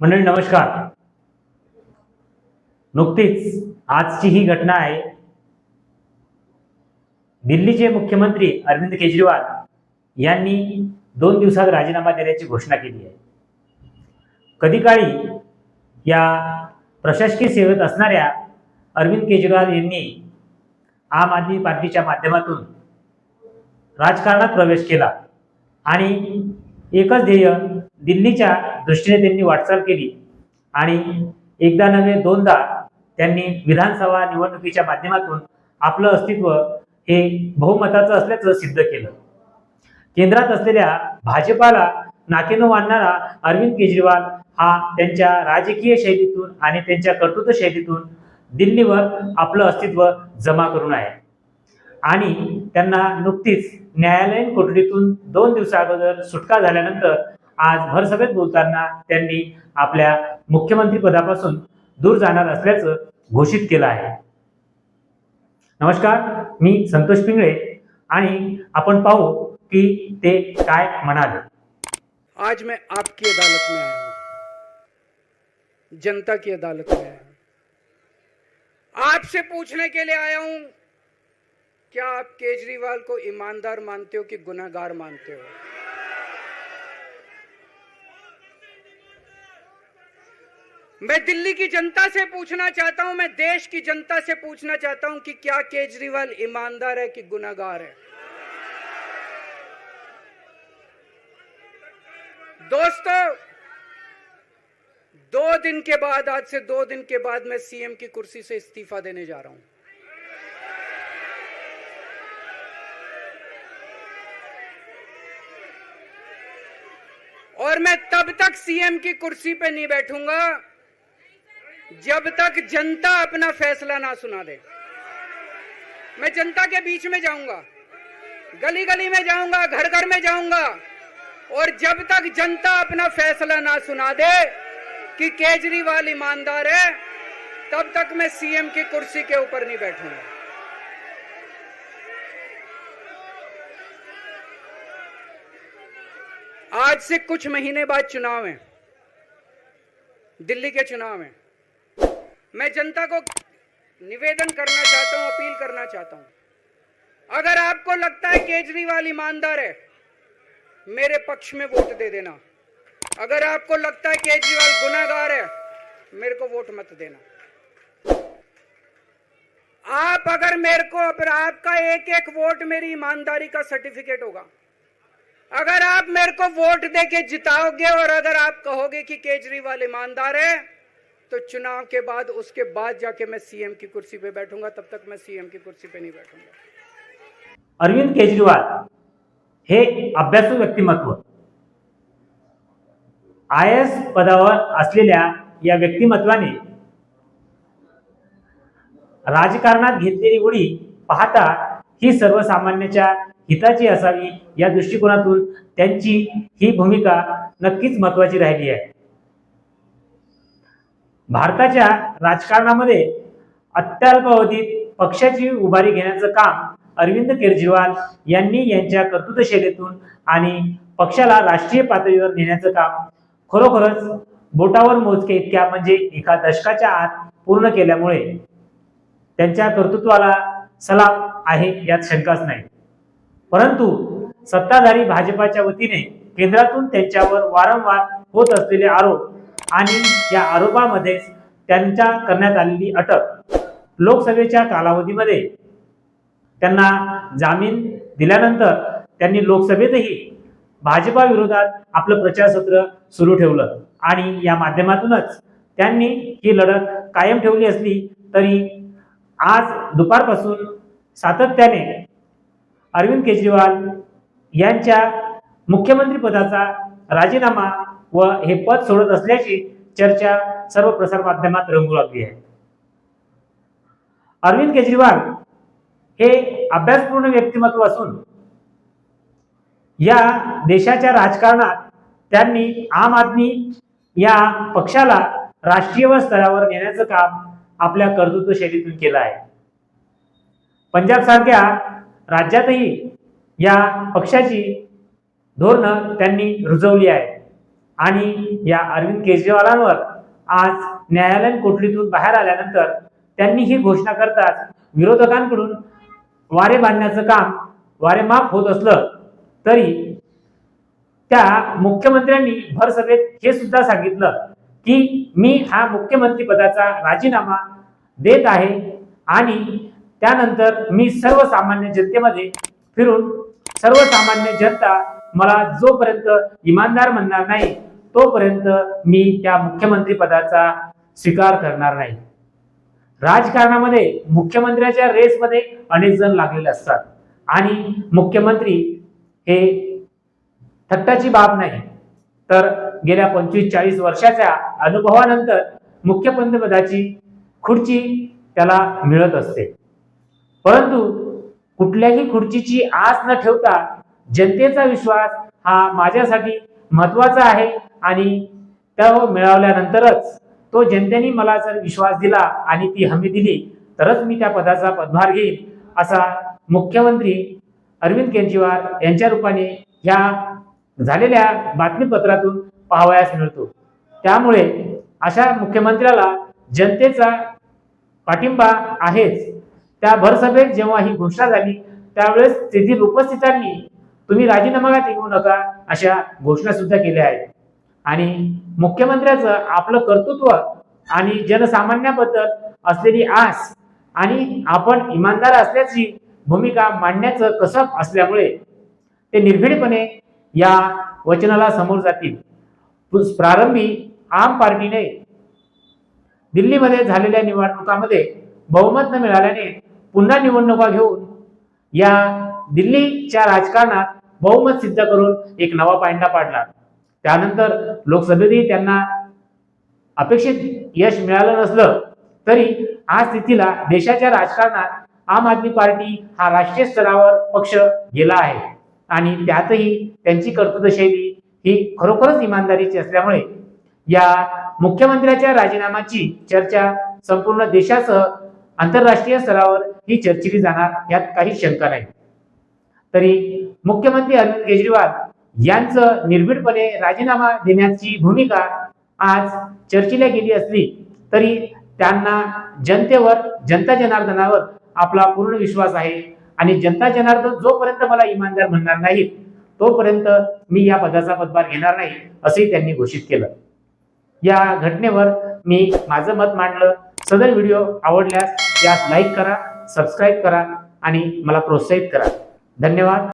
मंडळी नमस्कार. नुकतीच आजची ही घटना आहे. दिल्लीचे मुख्यमंत्री अरविंद केजरीवाल यांनी दोन दिवसात राजीनामा देण्याची घोषणा केली आहे. कधी काळी या प्रशासकीय सेवेत असणाऱ्या अरविंद केजरीवाल यांनी आम आदमी पार्टीच्या माध्यमातून राजकारणात प्रवेश केला आणि एकच ध्येय दिल्लीच्या दृष्टीने त्यांनी वाटचाल केली. आणि एकदा नव्हे दोनदा त्यांनी विधानसभा निवडणुकीच्या माध्यमातून आपलं अस्तित्व हे बहुमताचं असल्याचं सिद्ध केलं. केंद्रात असलेल्या भाजपाला नाकेनो मानणारा अरविंद केजरीवाल हा त्यांच्या राजकीय शैलीतून आणि त्यांच्या कर्तृत्व शैलीतून दिल्लीवर आपलं अस्तित्व जमा करून आहे. आणि त्यांना नुकतीच न्यायालयीन कोठडीतून दोन दिवसा अगोदर सुटका झाल्यानंतर आज भरसभेत बोलताना त्यांनी आपल्या मुख्यमंत्री पदापासून दूर जाणार असल्याचं घोषित केलं आहे. नमस्कार मी संतोष पिंगळे आणि आपण पाहू की ते काय म्हणाले. आज मैं आपकी अदालत में आया हूं. जनता की अदालत में आया हूं। आपसे पूछने के लिए आया हूं क्या आप केजरीवाल को ईमानदार मानते हो कि गुनाहगार मानते हो? मैं दिल्ली की जनता से पूछना चाहता हूँ, मैं देश की जनता से पूछना चाहता हूँ कि क्या केजरीवाल ईमानदार है कि गुनागार है? दोस्तों, दो दिन के बाद, आज से दो दिन के बाद मैं सीएम की कुर्सी से इस्तीफा देने जा रहा हूँ। और मैं तब तक सीएम की कुर्सी पे नहीं बैठूँगा जब तक जनता अपना फैसला ना सुना दे। मैं जनता के बीच में जाऊँगा। गली गली में जाऊँगा घर घर में जाऊँगा। और जब तक जनता अपना फैसला ना सुना दे कि केजरीवाल ईमानदार है, तब तक मैं सीएम की कुर्सी के ऊपर नहीं बैठूँगा। आज से कुछ महीने बाद चुनाव है। दिल्ली के चुनाव है। मैं जनता को निवेदन करना चाहता हूँ, अपील करना चाहता हूँ। अगर आपको लगता है केजरीवाल ईमानदार है, मेरे पक्ष में वोट दे देना। अगर आपको लगता है केजरीवाल गुनागार है, मेरे को वोट मत देना। आप अगर मेरे को अगर आपका एक एक वोट मेरी ईमानदारी का सर्टिफिकेट होगा। अगर आप मेरे को वोट दे के जिताओगे और अगर आप कहोगे कि केजरीवाल ईमानदार है तो चुनाव के बाद उसके बाद जाके मैं सीएम की कुर्सी पे बैठूंगा तब तक मैं सीएम की कुर्सी पे नहीं बैठूंगा। अरविंद केजरीवाल हे अभ्यासू व्यक्तिमत्व आय एस पदावर असलेल्या या व्यक्तिमत्वाने राजकारणात घेतलेली उडी पाहता ही सर्वसामान्याच्या हिताची असावी या दृष्टिकोनातून त्यांची ही भूमिका नक्कीच महत्वाची राहिली आहे. भारताच्या राजकारणामध्ये अत्यल्पावधीत पक्षाची उभारी घेण्याचं काम अरविंद केजरीवाल यांनी यांच्या कर्तृत्वशैलीतून आणि पक्षाला राष्ट्रीय पातळीवर नेण्याचं काम खरोखरच बोटावर मोजके इतक्या म्हणजे एका दशकाच्या आत पूर्ण केल्यामुळे त्यांच्या कर्तृत्वाला सलाम आहे यात शंकाच नाही. परंतु सत्ताधारी भाजपाच्या वतीने केंद्रातून त्यांच्यावर वारंवार होत असलेले आरोप आणि या आरोपामध्येच त्यांच्या करण्यात आलेली अटक लोकसभेच्या कालावधीमध्ये त्यांना जामीन दिल्यानंतर त्यांनी लोकसभेतही भाजपा विरोधात आपलं प्रचारसत्र सुरू ठेवलं. आणि या माध्यमातूनच त्यांनी ही लढत कायम ठेवली असली तरी आज दुपारपासून सातत्याने अरविंद केजरीवाल यांच्या मुख्यमंत्री पदाचा राजीनामा व हे पद सोडत असल्याची चर्चा सर्व प्रसार माध्यमात रंगू लागली आहे. अरविंद केजरीवाल हे अभ्यासपूर्ण व्यक्तिमत्व असून या देशाच्या राजकारणात त्यांनी आम आदमी या पक्षाला राष्ट्रीय व स्तरावर नेण्याचं काम आपल्या कर्तृत्व शैलीतून केलं आहे. पंजाब सारख्या राज्यातही या पक्षाची धोरणं त्यांनी रुजवली आहे आणि या अरविंद केजरीवालांवर आज न्यायालयीन कोठडीतून बाहेर आल्यानंतर त्यांनी ही घोषणा करताच विरोधकांकडून वारे बांधण्याचं काम वारेमाप होत असलं तरी त्या मुख्यमंत्र्यांनी भर सभेत हे सुद्धा सांगितलं की मी हा मुख्यमंत्री पदाचा राजीनामा देत आहे आणि त्यानंतर मी सर्वसामान्य जनतेमध्ये फिरून सर्वसामान्य जनता मला जोपर्यंत इमानदार म्हणणार नाही तोपर्यंत मी त्या मुख्यमंत्री पदाचा स्वीकार करणार नाही. राजकारणामध्ये मुख्यमंत्र्याच्या रेसमध्ये अनेक जण लागलेले असतात. आणि मुख्यमंत्री हे थट्टाची बाब नाही. तर गेल्या पंचवीस चाळीस वर्षाच्या अनुभवानंतर मुख्यमंत्रीपदाची खुर्ची त्याला मिळत असते. परंतु कुठल्याही खुर्चीची आस न ठेवता जनतेचा विश्वास हा माझ्यासाठी महत्त्वाचा आहे. आणि त्या मिळवल्यानंतरच तो जनतेने मला जर विश्वास दिला आणि ती हमी दिली तरच मी त्या पदाचा पदभार घेईन असा मुख्यमंत्री अरविंद केजरीवाल यांच्या रूपाने या झालेल्या बातमीपत्रातून पाहावयास मिळतो. त्यामुळे अशा मुख्यमंत्र्याला जनतेचा पाठिंबा आहेच. त्या भरसभेत जेव्हा ही घोषणा झाली त्यावेळेस तेथील उपस्थितांनी तुम्ही राजीनामा का देऊ नका अशा घोषणा सुद्धा केल्या आहेत. आणि मुख्यमंत्र्याचं आपलं कर्तृत्व आणि जनसामान्याबद्दल असलेली आस आणि आपण इमानदार असल्याची भूमिका मांडण्याचं कसब असल्यामुळे ते निर्भीडपणे या वचनाला समोर जातील. प्रारंभी आम पार्टीने दिल्लीमध्ये झालेल्या निवडणुकामध्ये बहुमत न मिळाल्याने पुन्हा निवडणुका घेऊन या दिल्लीच्या राजकारणात बहुमत सिद्ध करून एक नवा पायंडा पाडला. त्यानंतर लोकसभेतही त्यांना अपेक्षित यश मिळालं नसलं तरी आज स्थितीला देशाच्या राजकारणात आम आदमी पार्टी हा राष्ट्रीय स्तरावर पक्ष गेला आहे. आणि त्यातही त्यांची कर्तृत्वशैली ही खरोखरच इमानदारीची असल्यामुळे या मुख्यमंत्र्याच्या राजीनाम्याची चर्चा संपूर्ण देशासह आंतरराष्ट्रीय स्तरावर ही चर्चिली जाणार यात काही शंका नाही. तरी मुख्यमंत्री अरविंद केजरीवाल यांचं निर्भीडपणे राजीनामा देण्याची भूमिका आज चर्चिल्या गेली असली तरी त्यांना जनतेवर जनता जनार्दनावर आपला पूर्ण विश्वास आहे. आणि जनता जनार्दन जोपर्यंत मला इमानदार म्हणणार नाहीत तोपर्यंत मी या पदाचा पदभार घेणार नाही असंही त्यांनी घोषित केलं. या घटनेवर मी माझं मत मांडलं. सदर व्हिडिओ आवडल्यास यास लाईक करा सबस्क्राईब करा आणि मला प्रोत्साहित करा. धन्यवाद.